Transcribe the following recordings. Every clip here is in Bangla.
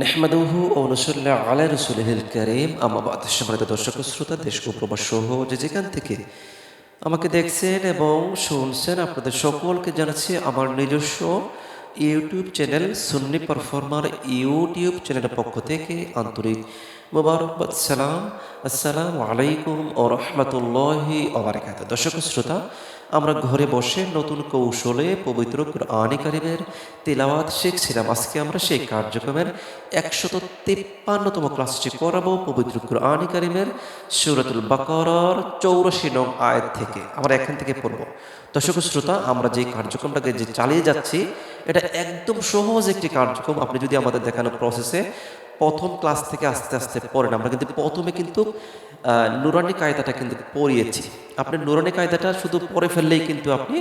নেহমাদুহু ও নসল্লাহ আলা রসুলহিল করিম আমাবাদ সম্মানিত দর্শক শ্রোতা, দেশ ও প্রবাস সহ যে যেখান থেকে আমাকে দেখছেন এবং শুনছেন, আপনাদের সকলকে জানাচ্ছি আমার নিজস্ব YouTube channel, Sunni performer YouTube চ্যানেলের পক্ষ থেকে আন্তরিক মোবারকবাদ, সালাম। আসসালামু আলাইকুম ও রহমতুল্লাহি ওবরাকাত দর্শক শ্রোতা আমরা ঘরে বসে নতুন কৌশলে পবিত্র কোরআনে কারিমের তেলাওয়াত শিখছিলাম। আজকে আমরা সেই কার্যক্রমের একশত তিপ্পান্নতম ক্লাসটি করাবো পবিত্র কোরআনে কারিমের সুরতুল বাকরার চৌরাশি নং আয়াত থেকে। আমরা এখান থেকে পড়ব। দর্শক শ্রোতা, আমরা যে কার্যক্রমটাকে যে চালিয়ে যাচ্ছি, এটা একদম সহজ একটি কার্যক্রম। আপনি যদি আমাদের দেখানো প্রসেসে প্রথম ক্লাস থেকে আস্তে আস্তে পড়েন। আমরা কিন্তু প্রথমে কিন্তু নুরানি কায়দাটা কিন্তু পড়িয়েছি। আপনি নুরানি কায়দাটা শুধু পড়ে ফেললেই কিন্তু আপনি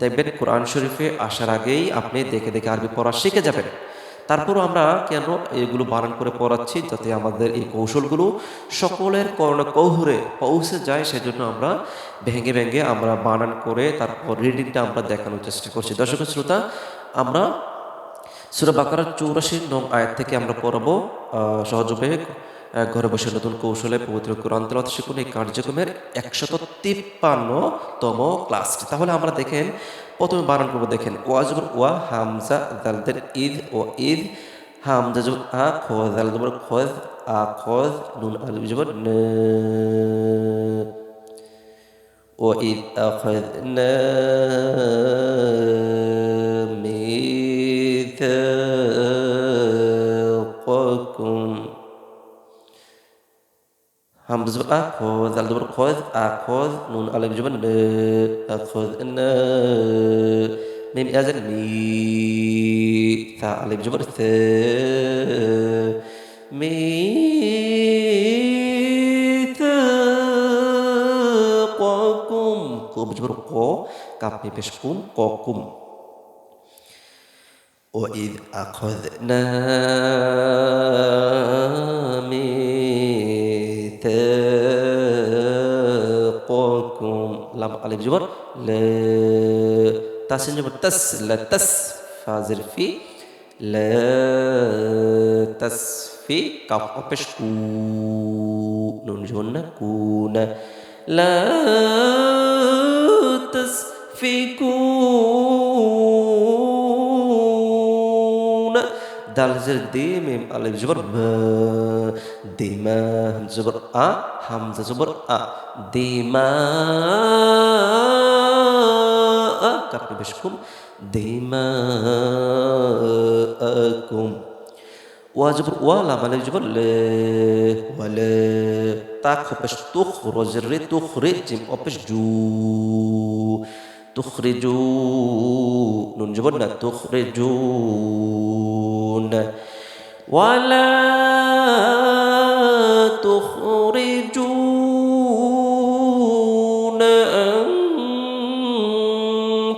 দেখবেন কোরআন শরীফে আসার আগেই আপনি দেখে দেখে আরবি পড়া শিখে যাবেন। তারপরও আমরা কেন এগুলো বানান করে পড়াচ্ছি? যাতে আমাদের এই কৌশলগুলো সকলের করোনা কৌহুরে পৌঁছে যায়, সেজন্য আমরা ভেঙে ভেঙে আমরা বানান করে তারপর রিডিংটা আমরা দেখানোর চেষ্টা করছি। দর্শক শ্রোতা, আমরা সুরা বাকারার চৌরাশি নং আয়াত থেকে আমরা পড়াবো আহ, সহজভাবে আহ, ঘরে বসে নতুন কৌশলে পবিত্র কোরআন তেলাওয়াত শিখুন এই কার্যক্রমের একশত তিপ্পান্নতম ক্লাসটি তাহলে আমরা দেখেন প্রথমে বানান করবো দেখেন ওয়াজবর ওয়া হামজা দালদের ঈদ ও ঈদ হামজা জবর আ খোজ দাল জবর খোজ আ খোজ নুন আলিফ জবর ন وإذ أخذنا شاقكم هم بزبق أخذ على دبر خذ أخذ نون على جبن أخذ إن ميم أزل مي. ثا على جبر ث ميثاقكم كو بجبر قو كابي بشكم قوكم وإذ أخذنا ميثاقكم. لام ألف جبر. لا تاسين جبر. تس. لا تس. فازر في. لا تسفي كاف. أبش كو. نون كون لا تسفكون دال زر دي ميم الف جبر ب ديما همزه جبر آ همزه جبر آ. ديما كربي بشكم دماءكم وجبر ولا ما جبر ل ولا تاخ بش تخرج ري تخرج جيم أو بش جو. تخرجون. نجبنا تخرجون. ولا تخرجون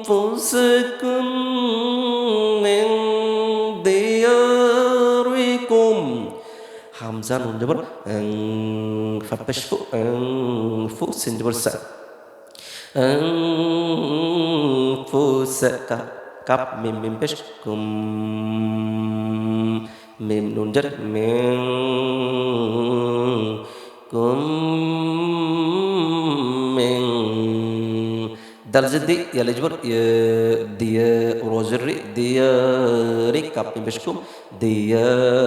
أنفسكم من دياركم. حمزة نجبر جبر أن فبش أن أنفسك كاب ميم ميم بش كم ميم نون جر من كم من دال جدي يا لجبر ديا روزري دياري كاب ميم بش كم دياركم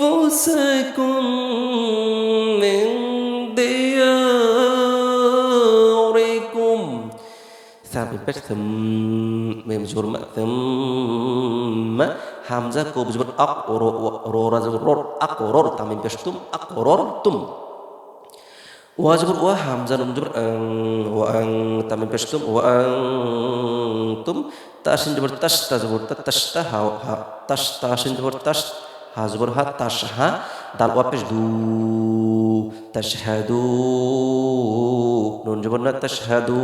أنفسكم ثابت بس ثم ميم جور ما ثم همزة كوب جبر أق رو رو رزق رور أقرر تميم بس تم أقررتم واجبر و همزة نون جبر أن وأن تميم بس تم وأنتم تاشين جبر تش تجبر تش تها تش تاشين جبر تش হাজবর হাত তাস হা দাল ওয়াপেশ দু তাশহাদু নুন জবর না তাশহাদু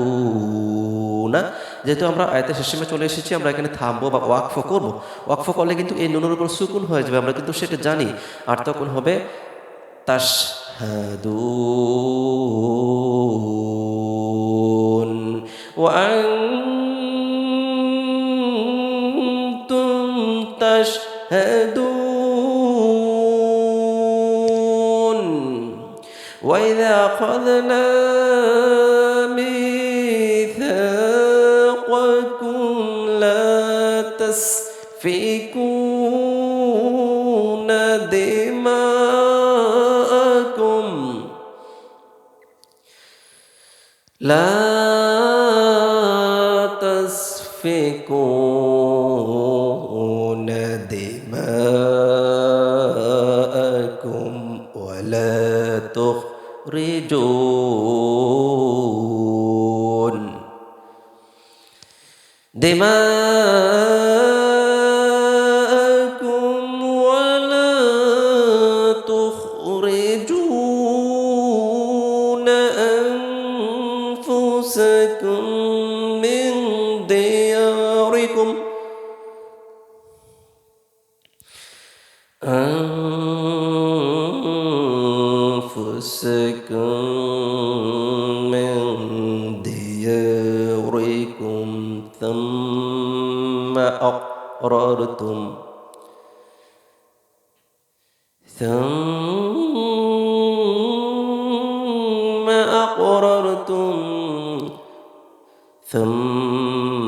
না? যেহেতু আমরা আয়তের সিস্টেমে চলে এসেছি, আমরা এখানে থামবো বা ওয়াকফ করব। ওয়াকফ করলে কিন্তু এই নুনের উপর সুকুন হয়ে যাবে, আমরা কিন্তু সেটা জানি। আর তখন হবে তাস وأنتم تشهدون وإذا أخذنا تسفكون دماءكم لا تسفكون دماءكم ولا تخرجون. دماءكم أنفسكم من دياركم ثم أقررتم ثم أقررتم ثم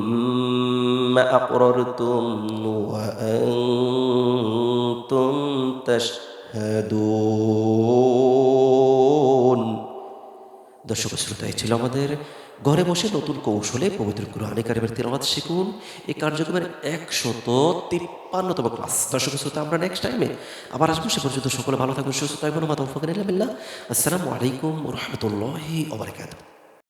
أقررتم وأنتم কুন্তুম তাশহাদুন দর্শক, শ্রোতা ছিল আমাদের ঘরে বসে নতুন কৌশলে পবিত্র কোরআনে কারিমের তেলাওয়াত শিখুন। এই কার্যক্রমের একশত তিপ্পান্নতম ক্লাস। দর্শক, শ্রোতা, আমরা নেক্সট টাইমে আবার আসব। সে পর্যন্ত সকলে ভালো থাকুন, সুস্থ থাকবেন মাতা ফকিন আসসালামু আলাইকুম রহমতুল্লাহি ওবরাকাতুহু